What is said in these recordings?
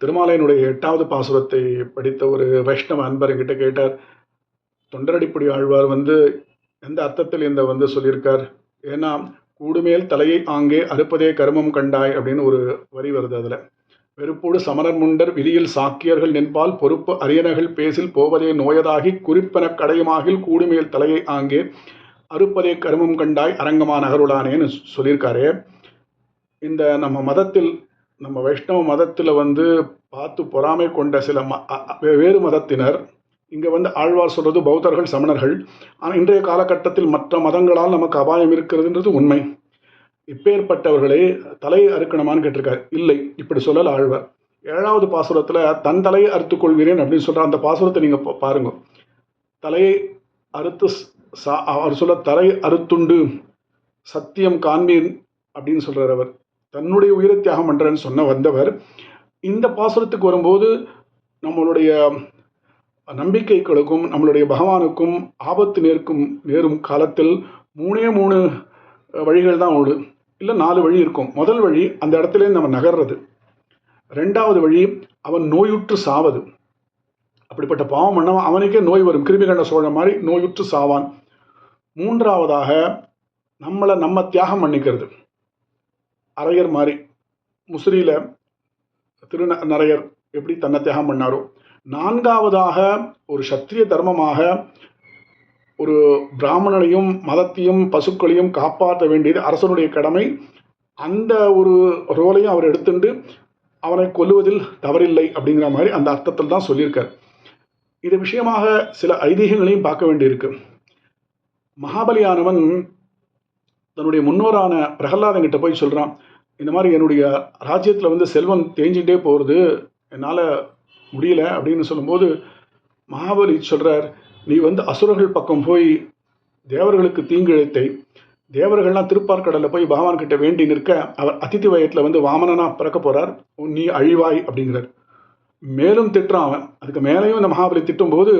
திருமாலையனுடைய எட்டாவது பாசுரத்தை படித்த ஒரு வைஷ்ணவ அன்பர் என்கிட்ட கேட்டார். தொண்டரடிப்புடி ஆழ்வார் வந்து எந்த அர்த்தத்தில் இந்த வந்து சொல்லியிருக்கார்? ஏன்னா கூடுமேல் தலையை ஆங்கே அறுப்பதே கருமம் கண்டாய் அப்படின்னு ஒரு வரி வருது அதில். வெறுப்போடு சமணர் முண்டர் விதியில் சாக்கியர்கள் நின்பால் பொறுப்பு அரியணர்கள் பேசில் போவதே நோயதாகி குறிப்பென கடையுமாகில் கூடுமேல் தலையை ஆங்கே அறுப்பதே கருமம் கண்டாய் அரங்கமா நகருளானேன்னு சொல்லியிருக்காரு. இந்த நம்ம மதத்தில் நம்ம வைஷ்ணவ மதத்தில் வந்து பார்த்து பொறாமை கொண்ட சில ம அ- வேறு மதத்தினர் இங்கே வந்து ஆழ்வார் சொல்கிறது பௌத்தர்கள் சமணர்கள். ஆனால் இன்றைய காலகட்டத்தில் மற்ற மதங்களால் நமக்கு அபாயம் இருக்கிறதுன்றது உண்மை. இப்பேற்பட்டவர்களே தலை அறுக்கணுமான்னு கேட்டிருக்காரு. இல்லை இப்படி சொல்லல ஆழ்வார். ஏழாவது பாசுரத்தில் தன் தலையை அறுத்துக் கொள்கிறேன் அப்படின்னு சொல்கிற அந்த பாசுரத்தை நீங்கள் பாருங்க. தலையை அறுத்து சா அவர் சொல்ல தலை அறுத்துண்டு சத்தியம் காண்பீன் அப்படின்னு சொல்கிறார் அவர். தன்னுடைய உயிரை தியாகம் பண்ணுறேன்னு சொன்ன வந்தவர் இந்த பாசுரத்துக்கு வரும்போது நம்மளுடைய நம்பிக்கைகளுக்கும் நம்மளுடைய பகவானுக்கும் ஆபத்து நேர்க்கும் நேரும் காலத்தில் மூணே மூணு வழிகள் தான் உண்டு. இல்லை நாலு வழி இருக்கும். முதல் வழி அந்த இடத்துல நம்ம நகர்றது. ரெண்டாவது வழி அவன் நோயுற்று சாவது. அப்படிப்பட்ட பாவம் பண்ணவன் அவனுக்கே நோய் வரும். கிருமி கண்ட சோழன் மாதிரி நோயுற்று சாவான். மூன்றாவதாக நம்மளை நம்ம தியாகம் பண்ணிக்கிறது. அரையர் மாதிரி முசிறியில் திரு நரையர் எப்படி தன்னை தியாகம் பண்ணாரோ நான்காவதாக ஒரு சத்திரிய தர்மமாக ஒரு பிராமணனையும் மதத்தையும் பசுக்களையும் காப்பாற்ற வேண்டியது அரசனுடைய கடமை. அந்த ஒரு ரோலையும் அவர் எடுத்துண்டு அவனை கொல்லுவதில் தவறில்லை அப்படிங்கிற மாதிரி அந்த அர்த்தத்தில் தான் சொல்லியிருக்கார். இது விஷயமாக சில ஐதீகங்களையும் பார்க்க வேண்டியிருக்கு. மகாபலியானவன் தன்னுடைய முன்னோரான பிரகலாதன் கிட்ட போய் சொல்கிறான் இந்த மாதிரி என்னுடைய ராஜ்யத்தில் வந்து செல்வம் தேஞ்சிட்டே போகிறது என்னால் முடியல அப்படின்னு சொல்லும்போது மகாபலி சொல்கிறார் நீ வந்து அசுரர்கள் பக்கம் போய் தேவர்களுக்கு தீங்கிழைத்தை தேவர்கள்லாம் திருப்பார்கடலில் போய் பகவான் கிட்ட வேண்டி நிற்க அவர் அதித்தி வயத்தில் வந்து வாமனனா பிறக்க போகிறார் நீ அழிவாய் அப்படிங்கிறார். மேலும் திட்டுறான் அவன். அதுக்கு மேலேயும் இந்த மகாபலி திட்டும்போது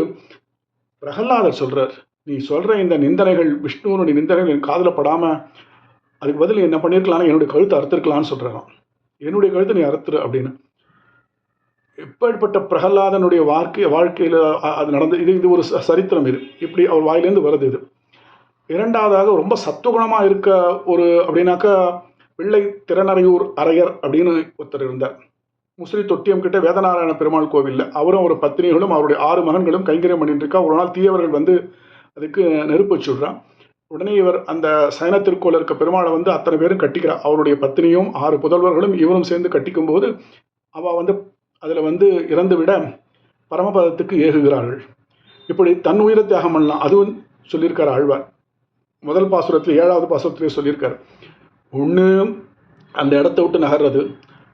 பிரகலாதர் சொல்கிறார் நீ சொல்கிற இந்த நிந்தனைகள் விஷ்ணுவனுடைய நிந்தனைகள் என் காதில் படாமல் அதுக்கு பதில் என்ன பண்ணியிருக்கலாம்னா என்னுடைய கழுத்தை அறுத்திருக்கலாம்னு சொல்கிறான் என்னுடைய கழுத்தை நீ அறுத்துரு அப்படின்னு. எப்பேற்பட்ட பிரகலாதனுடைய வாழ்க்கை வாழ்க்கையில் அது நடந்து இது இது ஒரு ச- சரித்திரம் இது. இப்படி அவர் வாயிலேருந்து வருது இது. இரண்டாவதாக ரொம்ப சத்துவகுணமாக இருக்க ஒரு அப்படின்னாக்கா பிள்ளை திறனறையூர் அரையர் அப்படின்னு ஒருத்தர் இருந்தார். முஸ்லி தொட்டியம் கிட்ட வேதநாராயண பெருமாள் கோவிலில். அவரும் ஒரு பத்தினிகளும் அவருடைய ஆறு மகன்களும் கைங்கரியம் பண்ணிட்டு இருக்கா ஒரு நாள் தீயவர்கள் வந்து அதுக்கு நெருப்பு வச்சுடுறான் உடனே இவர் அந்த சயன திருக்கோயில் இருக்க பெருமாளை வந்து அத்தனை பேரும் கட்டிக்கிறார் அவருடைய பத்தினியும் ஆறு புதல்வர்களும் இவரும் சேர்ந்து கட்டிக்கும் போது அவள் வந்து அதில் வந்து இறந்துவிட பரமபதத்துக்கு ஏகுகிறார்கள். இப்படி தன் உயிரை தியாகம் பண்ணலாம். அதுவும் சொல்லியிருக்கார் ஆழ்வார். முதல் பாசுரத்தில் ஏழாவது பாசுரத்திலே சொல்லியிருக்கார். ஒன்று அந்த இடத்த விட்டு நகர்றது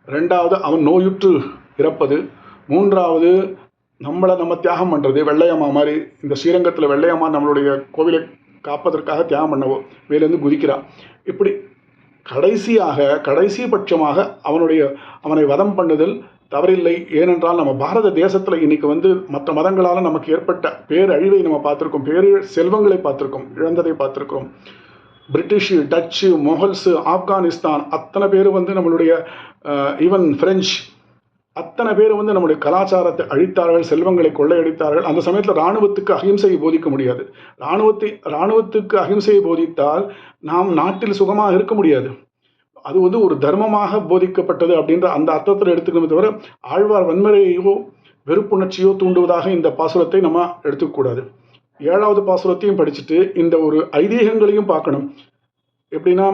ரெண்டாவது அவன் நோயுற்று இறப்பது மூன்றாவது நம்மளை நம்ம தியாகம் பண்ணுறது வெள்ளையம்மா மாதிரி இந்த ஸ்ரீரங்கத்தில் வெள்ளையம்மா நம்மளுடைய கோவிலை காப்பதற்காக தியாகம் பண்ணவோ வேலேருந்து குதிக்கிறான் இப்படி கடைசியாக கடைசி பட்சமாக அவனுடைய அவனை வதம் பண்ணுதல் தவறில்லை. ஏனென்றால் நம்ம பாரத தேசத்தில் இன்னைக்கு வந்து மற்ற மதங்களால் நமக்கு ஏற்பட்ட பேரழிவை நம்ம பார்த்துருக்கோம். பேரு செல்வங்களை பார்த்துருக்கோம். இழந்ததை பார்த்துருக்கோம் பிரிட்டிஷு டச்சு மொஹல்ஸு ஆப்கானிஸ்தான் அத்தனை பேர் வந்து நம்மளுடைய ஈவன் ஃப்ரெஞ்சு அத்தனை பேர் வந்து நம்முடைய கலாச்சாரத்தை அழித்தார்கள் செல்வங்களை கொள்ளையடித்தார்கள். அந்த சமயத்தில் இராணுவத்துக்கு அகிம்சையை போதிக்க முடியாது. இராணுவத்தை இராணுவத்துக்கு அகிம்சையை போதித்தால் நாம் நாட்டில் சுகமாக இருக்க முடியாது. அது வந்து ஒரு தர்மமாக போதிக்கப்பட்டது அப்படின்ற அந்த அர்த்தத்தில் எடுத்துக்கணுமே தவிர ஆழ்வார் வன்முறையோ வெறுப்புணர்ச்சியோ தூண்டுவதாக இந்த பாசுரத்தை நம்ம எடுத்துக்கக்கூடாது. ஏழாவது பாசுரத்தையும் படிச்சுட்டு இந்த ஒரு ஐதீகங்களையும் பார்க்கணும். எப்படின்னா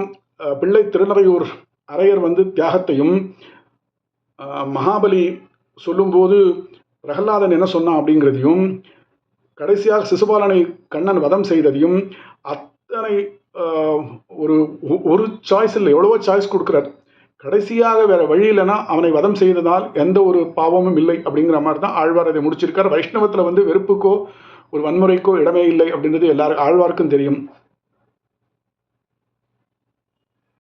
பிள்ளை திருநறையூர் அரையர் வந்து தியாகத்தையும் மகாபலி சொல்லும்போது பிரகலாதன் என்ன சொன்னான் அப்படிங்கிறதையும் கடைசியாக சிசுபாலனை கண்ணன் வதம் செய்ததையும் அத்தனை ஒரு ஒரு சாய்ஸ் இல்லை எவ்வளவோ சாய்ஸ் கொடுக்குறார். கடைசியாக வேற வழி இல்லைன்னா அவனை வதம் செய்ததால் எந்த ஒரு பாவமும் இல்லை அப்படிங்கிற மாதிரி தான் ஆழ்வார் அதை முடிச்சிருக்கார். வைஷ்ணவத்தில் வந்து வெறுப்புக்கோ ஒரு வன்முறைக்கோ இடமே இல்லை அப்படின்றது எல்லாரும் ஆழ்வார்க்கும் தெரியும்.